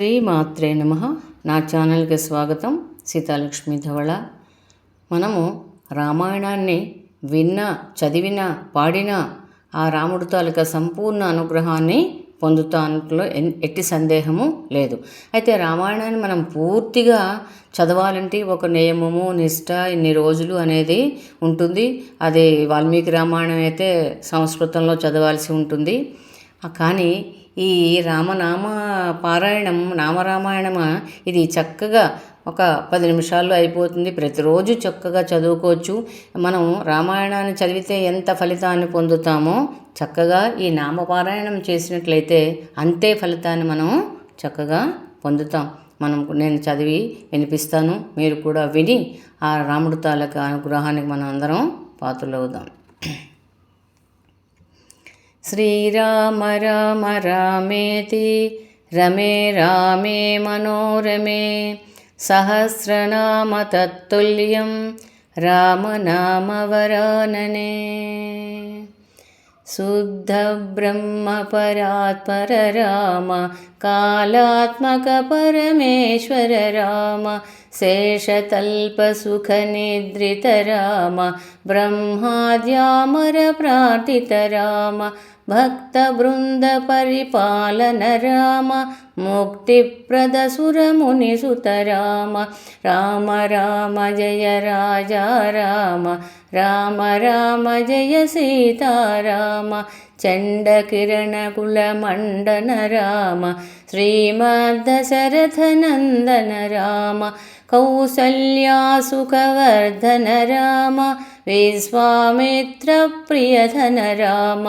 శ్రీ మాత్రే నమ. నా ఛానల్కి స్వాగతం సీతాలక్ష్మి ధవళ. మనము రామాయణాన్ని విన్న చదివిన పాడిన ఆ రాముడు తాలూకా సంపూర్ణ అనుగ్రహాన్ని పొందుతాంట్లో ఎన్- ఎట్టి సందేహము లేదు. అయితే రామాయణాన్ని మనం పూర్తిగా చదవాలంటే ఒక నియమము నిష్ట ఇన్ని రోజులు అనేది ఉంటుంది. అది వాల్మీకి రామాయణం అయితే సంస్కృతంలో చదవాల్సి ఉంటుంది. కానీ ఈ రామనామ పారాయణం నామరామాయణం ఇది చక్కగా ఒక పది నిమిషాల్లో అయిపోతుంది. ప్రతిరోజు చక్కగా చదువుకోవచ్చు. మనం రామాయణాన్ని చదివితే ఎంత ఫలితాన్ని పొందుతామో చక్కగా ఈ నామపారాయణం చేసినట్లయితే అంతే ఫలితాన్ని మనం చక్కగా పొందుతాం. మనం నేను చదివి వినిపిస్తాను. మీరు కూడా విని ఆ రాముడు తాలూకా అనుగ్రహానికి మనం అందరం పాత్రలవుదాం. श्रीराम राम रामेति रमे रामे मनोरमे सहस्रनाम तत्तुल्यं रामनामवरानने। शुद्धब्रह्मपरात्परराम कालात्मकपरमेश्वर राम शेषतल्पसुखनिद्रित राम ब्रह्माद्यामरप्रार्थित राम भक्तवृन्दपरिपालन राम मुक्तिप्रदसुरमुनिसुत राम राम राम जय राजा राम राम राम जय सीताराम चण्डकिरणकुलमण्डन राम श्रीमद्दशरथनन्दन राम कौसल्यासुखवर्धन राम विश्वामित्रप्रियधन राम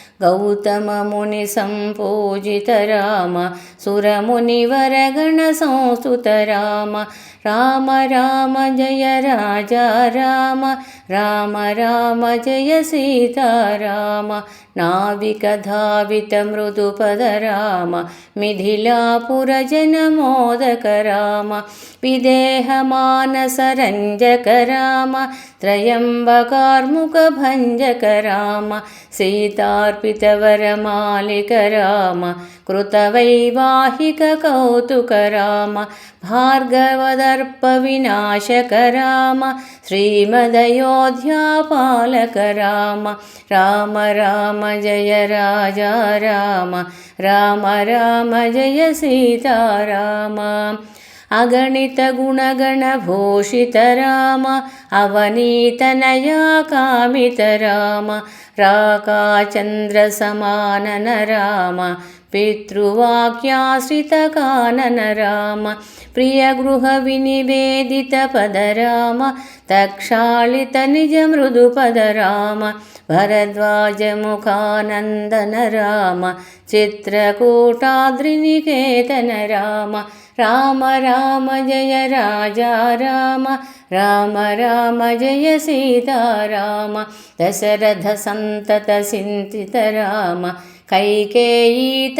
सुरमुनिवरगणसंस्तुत राम राम राम जय राजा राम राम राम जय सीताराम नाविकधावितमृदुपद राम मिथिलापुरजनमोदक राम विदेहमानसरञ्जक राम त्रयम्बकार्मुकभञ्जक राम सीतार्पितवरमालिक राम कृतवैवाहिककौतुक राम भार्गवदर्पविनाशक राम श्रीमदयोध्यापालक राम राम राम जय राजा राम राम राम जय सीताराम अगणितगुणगणभूषित राम अवनीतनया कामित राम राकाचन्द्रसमानन राम पितृवाक्याश्रितकानन राम प्रियगृहविनिवेदितपद राम तक्षालितनिजमृदुपद राम भरद्वाजमुखानन्दन राम चित्रकूटाद्रिनिकेतन राम राम राम जय राजा राम राम राम जय सीताराम दशरथसन्ततसिन्तित राम कैकेयीतनयार्थित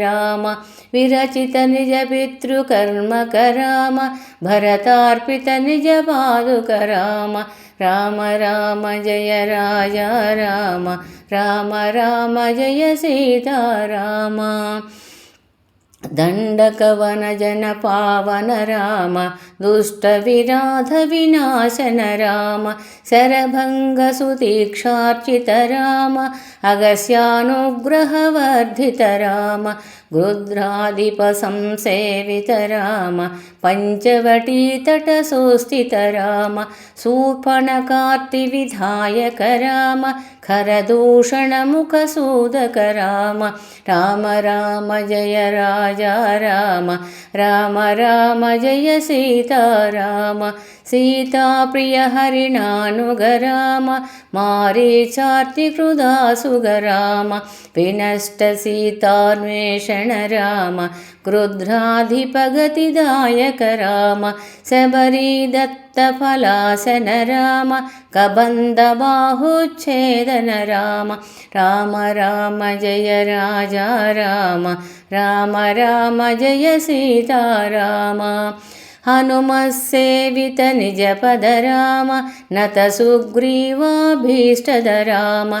राम विरचित निजपितृकर्मक राम भरतार्पित निजपादुक राम राम राम जय राजा राम राम राम जय सीताराम दण्डकवनजनपावन राम दुष्टविराधविनाशन राम शरभङ्गसुतीक्षार्चित राम अगस्यानुग्रहवर्धित राम गृध्राधिपसंसेवित राम पञ्चवटीतटसुस्थित राम शूर्पणकार्तिविधायक राम खरदूषणमुखसूदक राम राम राम जय राजा राम राम राम जय सीताराम सीताप्रियहरिणानुग राम मारीचार्तिकृदासुग राम विनष्टसीतान्वेषण राम क्रुद्राधिपगतिदायक राम सबरीदत्तफलासन राम कबन्धबाहुच्छेदन राम राम राम जय राजा राम राम राम जय सीता హనుమస్సేవిత నిజపద రామ నత సుగ్రీవాభీష్టద రామ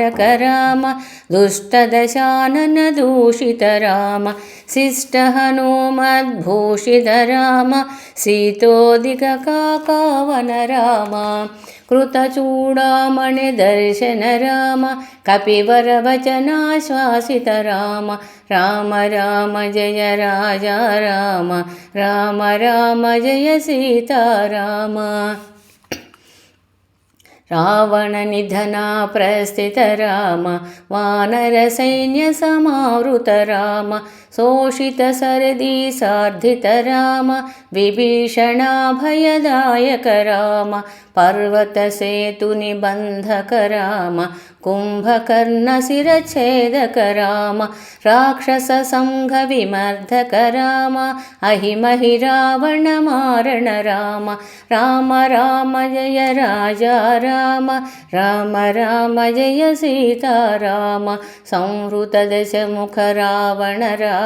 राम तद्गतिविघ्नाध्वंसक राम सीताप्राणाधारक राम दुष्टदशाननदूषित राम शिष्टहनुमद्भूषित राम सीतोदिककाकावन राम कृतचूडामणिदर्शन राम कपिवरवचनाश्वासित राम राम राम जय राजा राम राम राम जय सीता राम रावणनिधना प्रस्थित राम वानरसैन्यसमावृत राम शोषितसरदी सार्धित राम विभीषणाभयदायक राम पर्वतसेतुनिबन्धक राम कुम्भकर्णशिरच्छेदक राम राक्षससङ्घविमर्दक राम अहिमहि रावणमारण राम राम राम जय राजा राम राम राम जय सीता राम संहृतदशमुख रावण राम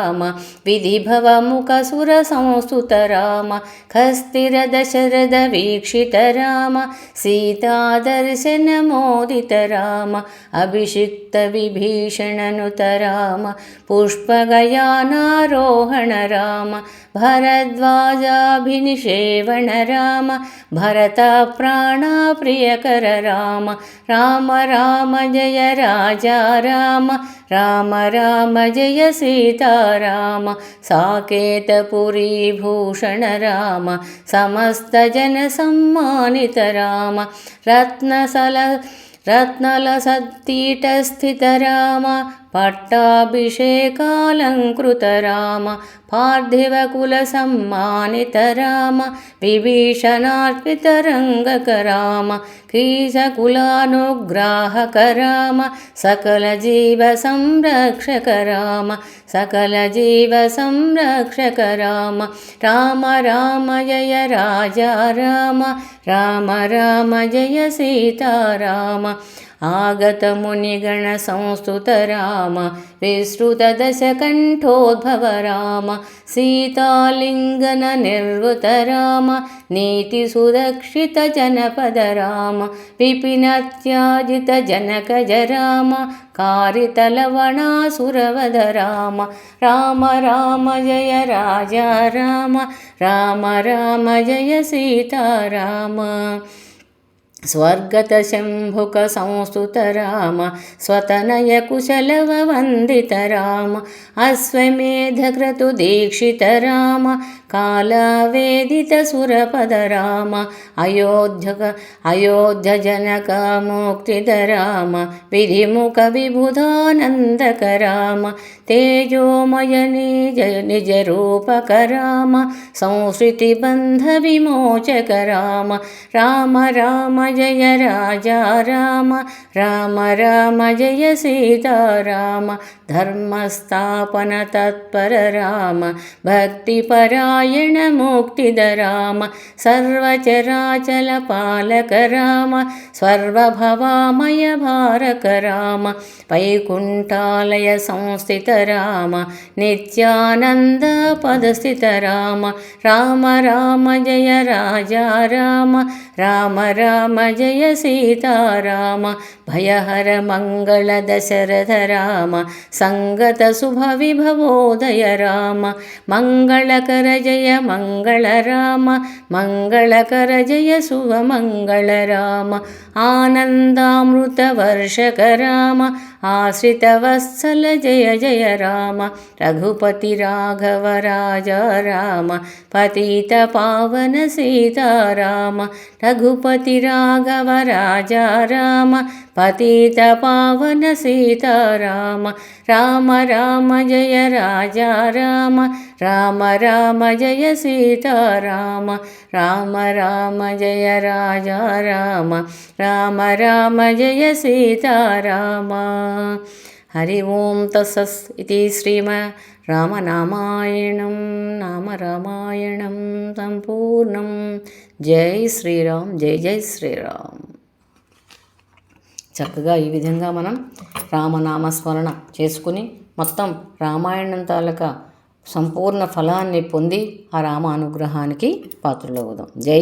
राम। खस्तिरदशरथ वीक्षित राम सीतादर्शनमोदित राम अभिषिक्तविभीषणनुत राम पुष्पगयानारोहण राम भरद्वाजाभिनिषेवण राम भरतप्राणाप्रियकर राम राम राम जय राजा राम। राम राम जय सीता राम साकेतपुरीभूषण राम समस्तजनसम्मानित राम रत्नसल रत्नलसत्तीटस्थित राम पट्टाभिषेकालङ्कृत राम पार्थिवकुलसम्मानित राम विभीषणार्पितरङ्गक राम राम राम सकलजीवसंरक्षक राम राम राम जय राजा राम राम राम जय सीता राम आगतमुनिगणसंस्तुत राम विस्तृतदशकण्ठोद्भव राम सीतालिङ्गननिर्वृत राम नीतिसुरक्षितजनपद राम विपिनत्याजितजनकज राम कारितलवणासुरवध राम राम राम जय राजा राम राम राम जय सीता राम स्वर्गतशम्भुकसंस्तुत राम स्वतनयकुशलववन्दित राम अश्वमेधक्रतुदीक्षित राम कालवेदितसुरपद राम अयोध्यक अयोध्यजनकमुक्तिद राम विधिमुखविबुधानन्दक राम तेजोमयनिज निजरूपक राम संसृतिबन्धविमोचक राम राम राम जय राजा राम राम राम जय सीता राम धर्मस्थापनतत्पर राम भक्तिपरायणमुक्तिद राम सर्वचराचलपालक राम सर्वभवामय भारक राम। वैकुण्ठालय संस्थित राम नित्यानन्दपदस्थित राम। राम राम जय राजा राम राम राम जय सीता राम भयहर मङ्गल दशरथ राम सङ्गतशुभविभवोदय राम मङ्गलकर जय मङ्गल राम मङ्गलकर जय शुभमङ्गल राम आनन्दामृतवर्षक राम ఆశ్రితవత్సల జయ జయ రామ రఘుపతి రాఘవ రాజ రామ పతిత పావన సీతారామ రఘుపతి రాఘవ రాజ రామ పతిత పావన సీతారామ రామ రామ జయ రాజ రామ రామ రామ జయ సీతారామ రామ రామ జయ రాజా రామ రామ రామ జయ సీతారామ హరి ఓం తసస్ ఇది శ్రీమ రామనామాయణం నామ రామాయణం సంపూర్ణం. జై శ్రీరామ్ జై జై శ్రీరామ్. చక్కగా ఈ విధంగా మనం రామనామస్మరణ చేసుకుని మొత్తం రామాయణం తాలూకా సంపూర్ణ ఫలాన్ని పొంది ఆ రామ అనుగ్రహానికి పాత్రలవుదాం. జై